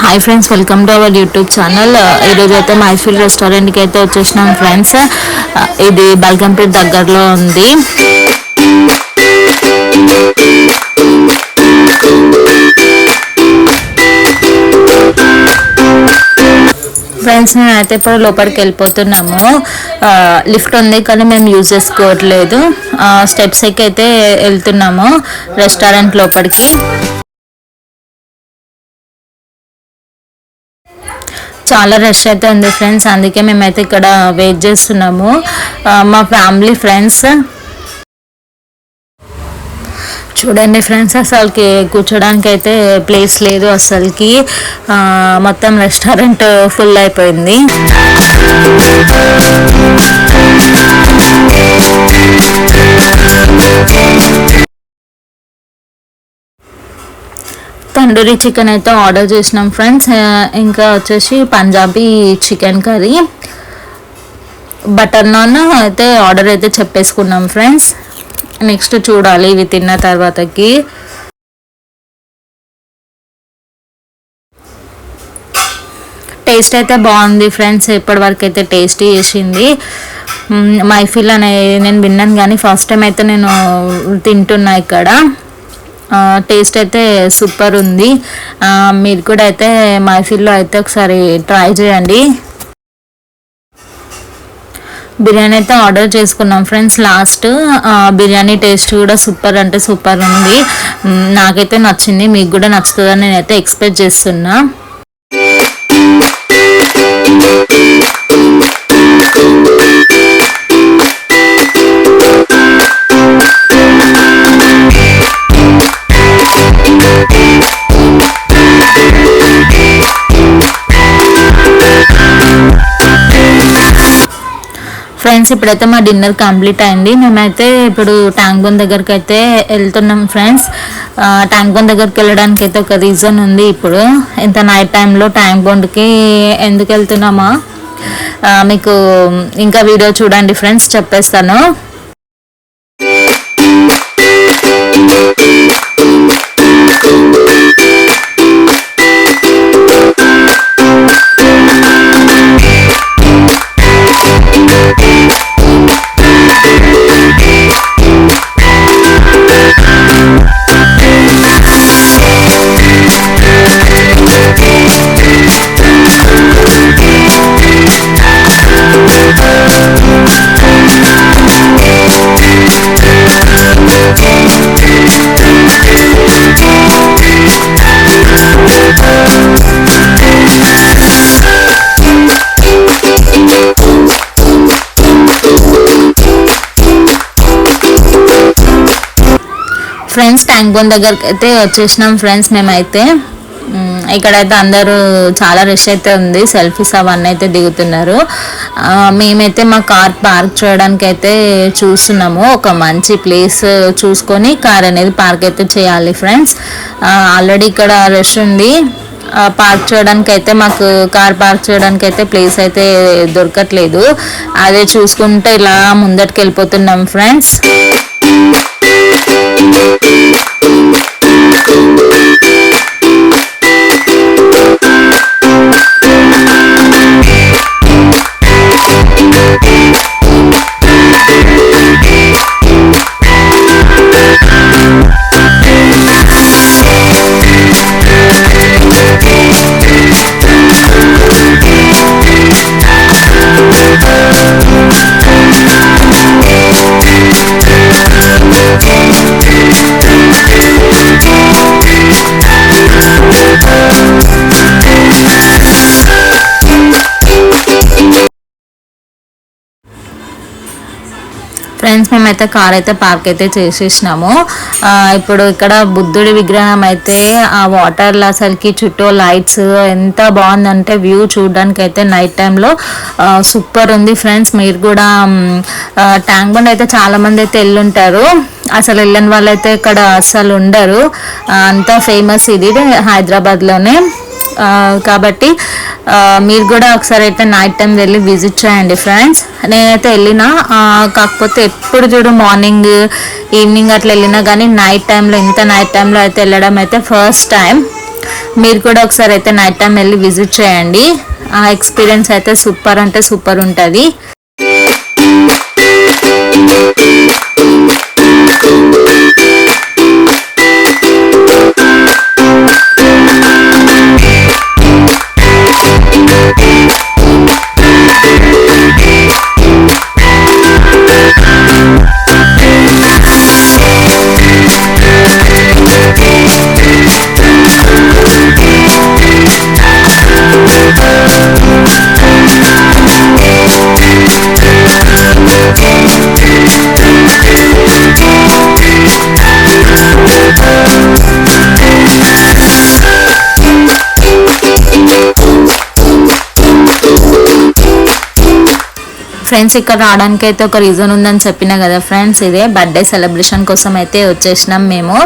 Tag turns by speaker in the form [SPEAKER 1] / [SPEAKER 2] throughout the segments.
[SPEAKER 1] Hi friends welcome to our YouTube channel ఈరోజు అయితే మైఫిల్ రెస్టారెంట్కి అయితే వచ్చేసినాం ఫ్రెండ్స్ uh, ఇది బల్కంపేట్ దగ్గరలో ఉంది. ఫ్రెండ్స్ అయితే ఇప్పుడు లోపలికి వెళ్ళిపోతున్నాము. Uh, లిఫ్ట్ ఉంది కానీ మేము యూజ్ చేసుకోవట్లేదు. Uh, స్టెప్స్ ఎక్కి అయితే వెళ్తున్నాము రెస్టారెంట్ లోపలికి. చాలా రష్ అయితే ఉంది ఫ్రెండ్స్ అందుకే మేమైతే ఇక్కడ వెయిట్ చేస్తున్నాము. మా ఫ్యామిలీ ఫ్రెండ్స్ చూడండి ఫ్రెండ్స్ అసలుకి కూర్చోడానికి అయితే ప్లేస్ లేదు అసలుకి. మొత్తం రెస్టారెంట్ ఫుల్ అయిపోయింది. తండూరి చికెన్ అయితే ఆర్డర్ చేసినాం ఫ్రెండ్స్. ఇంకా వచ్చేసి Punjabi chicken curry. Butter naan అయితే ఆర్డర్ అయితే చెప్పేసుకున్నాం ఫ్రెండ్స్. నెక్స్ట్ చూడాలి ఇవి తిన్న తర్వాతకి. టేస్ట్ అయితే బాగుంది ఫ్రెండ్స్. ఇప్పటి వరకు అయితే టేస్ట్ చేసింది. మైఫిల్ అనే నేను విన్నాను కానీ ఫస్ట్ టైం అయితే నేను తింటున్నా ఇక్కడ. టేస్ట్ అయితే సూపర్ ఉంది. మీరు కూడా అయితే మైసూర్లో అయితే ఒకసారి ట్రై చేయండి. బిర్యానీ అయితే ఆర్డర్ చేసుకున్నాం ఫ్రెండ్స్ లాస్ట్ బిర్యానీ టేస్ట్ కూడా సూపర్ అంటే సూపర్ ఉంది. నాకైతే నచ్చింది మీకు కూడా నచ్చుతుందని నేనైతే ఎక్స్పెక్ట్ చేస్తున్నా. ఫ్రెండ్స్ ఇప్పుడైతే మా డిన్నర్ కంప్లీట్ అయింది. మేమైతే ఇప్పుడు ట్యాంక్ బండ్ దగ్గరికి అయితే వెళ్తున్నాం ఫ్రెండ్స్. ట్యాంక్ బండ్ దగ్గరికి వెళ్ళడానికి అయితే ఒక రీజన్ ఉంది ఇప్పుడు. ఇంత నైట్ టైంలో ట్యాంక్ బండ్కి ఎందుకు వెళ్తున్నామా? మీకు ఇంకా వీడియో చూడండి ఫ్రెండ్స్ చెప్పేస్తాను. ఫ్రెండ్స్ ట్యాంక్ బండ్ దగ్గరికి అయితే వచ్చేసినాం ఫ్రెండ్స్ మేమైతే. ఇక్కడైతే అందరూ చాలా రష్ అయితే ఉంది. సెల్ఫీస్ అవన్నీ అయితే దిగుతున్నారు. మేమైతే మా కార్ పార్క్ చేయడానికి అయితే చూస్తున్నాము. ఒక మంచి ప్లేస్ చూసుకొని కార్ అనేది పార్క్ అయితే చేయాలి ఫ్రెండ్స్ ఆల్రెడీ ఇక్కడ రష్ ఉంది. పార్క్ చేయడానికి అయితే మాకు కార్ పార్క్ చేయడానికి అయితే ప్లేస్ అయితే దొరకట్లేదు. అదే చూసుకుంటే ఇలా ముందటికి వెళ్ళిపోతున్నాం ఫ్రెండ్స్ ఫ్రెండ్స్ మేమైతే కార్ అయితే పార్క్ అయితే చేసేసినాము. ఇప్పుడు ఇక్కడ బుద్ధుడి విగ్రహం అయితే ఆ వాటర్ అసలుకి చుట్టూ లైట్స్ ఎంత బాగుందంటే వ్యూ చూడడానికి అయితే నైట్ టైంలో సూపర్ ఉంది. ఫ్రెండ్స్ మీరు కూడా ట్యాంక్ బండ్ అయితే చాలామంది అయితే వెళ్ళుంటారు అసలు వెళ్ళని వాళ్ళైతే ఇక్కడ అసలు ఉండరు. అంత ఫేమస్ ఇది హైదరాబాద్లోనే. కాబట్టి మీరు కూడా ఒకసారి అయితే నైట్ టైం వెళ్ళి విజిట్ చేయండి ఫ్రెండ్స్ నేనైతే వెళ్ళిన కాకపోతే ఎప్పుడు చూడు మార్నింగ్ ఈవినింగ్ అట్లా వెళ్ళినా కానీ నైట్ టైంలో ఇంత నైట్ టైంలో అయితే వెళ్ళడం అయితే ఫస్ట్ టైం మీరు కూడా ఒకసారి అయితే నైట్ టైం వెళ్ళి విజిట్ చేయండి. ఆ ఎక్స్పీరియన్స్ అయితే సూపర్ అంటే సూపర్ ఉంటుంది. ఫ్రెండ్స్ ఇక్కడ రావడానికి అయితే ఒక రీజన్ ఉందని చెప్పిన కదా ఫ్రెండ్స్ ఇదే బర్త్డే సెలబ్రేషన్ కోసం అయితే వచ్చేసినాం మేము.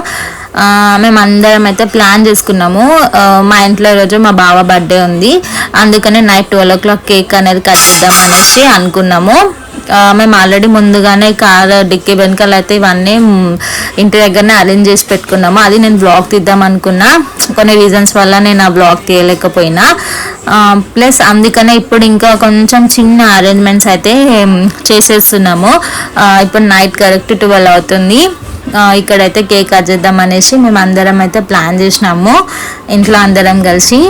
[SPEAKER 1] మేమందరం మేము అందరం అయితే ప్లాన్ చేసుకున్నాము. మా ఇంట్లో ఈరోజు మా బావ బర్త్డే ఉంది. అందుకనే night twelve o'clock cake అనేది కట్ చేద్దాం అనేసి అనుకున్నాము. మేము ఆల్రెడీ ముందుగానే కార్ డిక్కీ వెనకాల అయితే ఇవన్నీ ఇంటి దగ్గరనే అరేంజ్ చేసి పెట్టుకున్నాము. అది నేను బ్లాగ్ తీద్దాం అనుకున్నా. కొన్ని రీజన్స్ వల్ల నేను ఆ బ్లాగ్ తీయలేకపోయినా. ప్లస్ అందుకనే ఇప్పుడు ఇంకా కొంచెం చిన్న అరేంజ్మెంట్స్ అయితే చేసేస్తున్నాము. ఇప్పుడు నైట్ కరెక్ట్ ట్వెల్వ్ అవుతుంది. ఇక్కడైతే కేక్ కట్ చేద్దాం అనేసి మేము అందరం అయితే ప్లాన్ చేసినాము. ఇంట్లో అందరం కలిసి.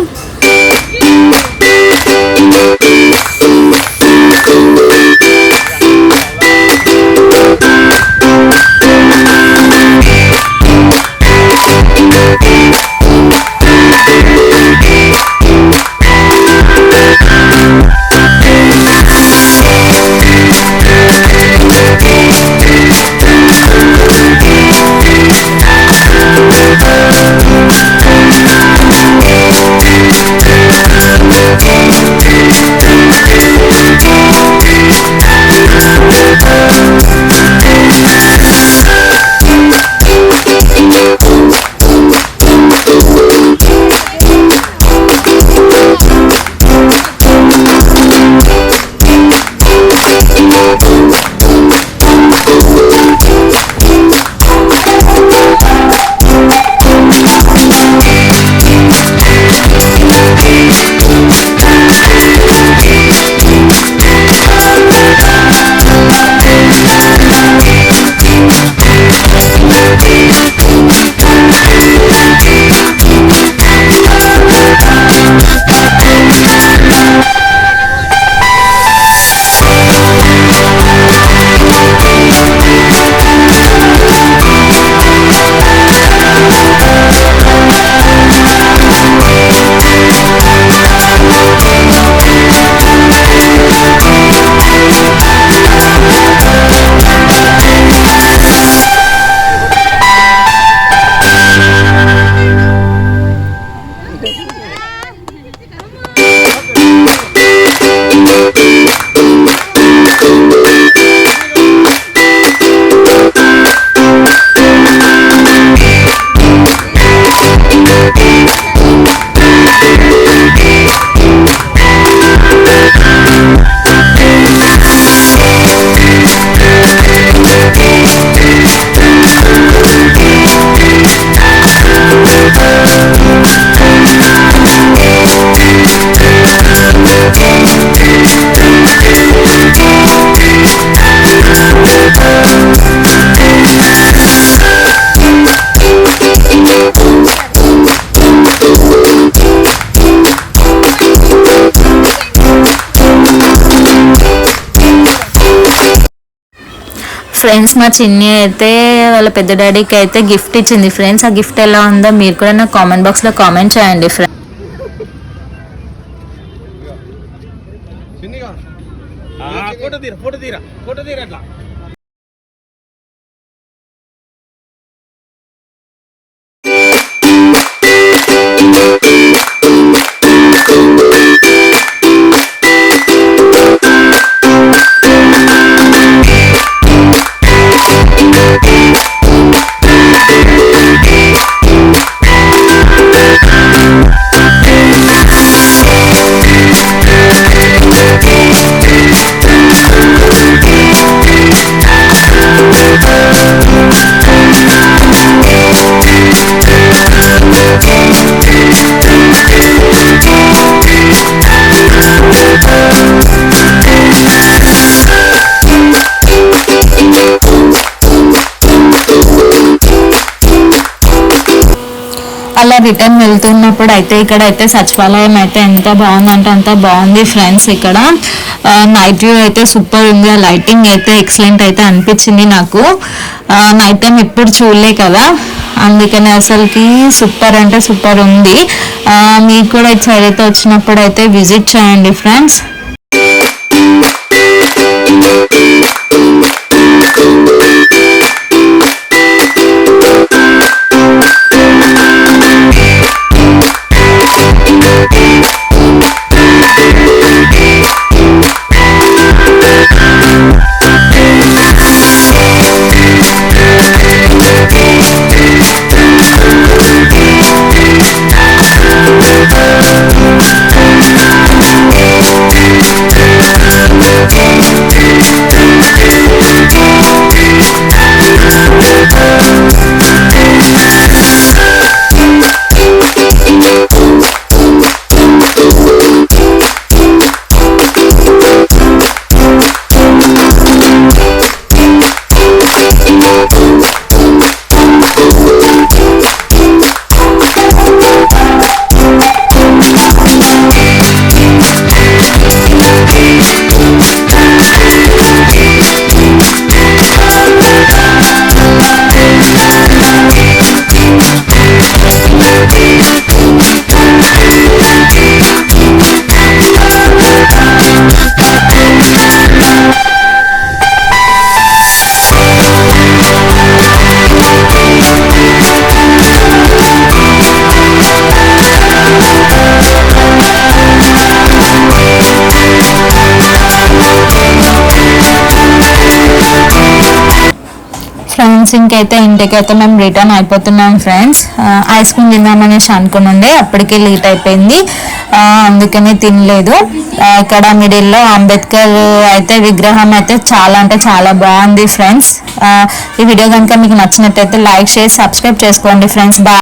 [SPEAKER 1] ఫ్రెండ్స్ మా చిన్ని అయితే వాళ్ళ పెద్ద డాడీకి అయితే గిఫ్ట్ ఇచ్చింది. ఫ్రెండ్స్ ఆ గిఫ్ట్ ఎలా ఉందో మీరు కూడా నా కామెంట్ బాక్స్లో కామెంట్ చేయండి ఫ్రెండ్స్.
[SPEAKER 2] ఫోటో తీరా ఫోటో తీరా ఫోటో తీరా అట్లా.
[SPEAKER 1] అలా రిటర్న్ వెళ్తున్నప్పుడు అయితే ఇక్కడ అయితే సచివాలయం అయితే ఎంత బాగుందంటే అంత బాగుంది ఫ్రెండ్స్ ఇక్కడ. నైట్ వ్యూ అయితే సూపర్ ఉంది. ఆ లైటింగ్ అయితే ఎక్సలెంట్ అయితే అనిపించింది నాకు. నైట్ టైం ఎప్పుడు చూడలే కదా. అందుకని అసలుకి సూపర్ అంటే సూపర్ ఉంది. మీకు కూడా ఇటు సైడ్ అయితే వచ్చినప్పుడు అయితే విజిట్ చేయండి ఫ్రెండ్స్ అయితే ఇంటికి అయితే మేము రిటర్న్ అయిపోతున్నాం ఫ్రెండ్స్. ఐస్ క్రీమ్ తిందామనేసి అనుకునుండే అప్పటికే లేట్ అయిపోయింది. అందుకని తినలేదు. ఇక్కడ మిడిల్లో అంబేద్కర్ అయితే విగ్రహం అయితే చాలా అంటే చాలా బాగుంది ఫ్రెండ్స్. ఈ వీడియో కనుక మీకు నచ్చినట్టయితే లైక్ చేసి సబ్స్క్రైబ్ చేసుకోండి ఫ్రెండ్స్. బాయ్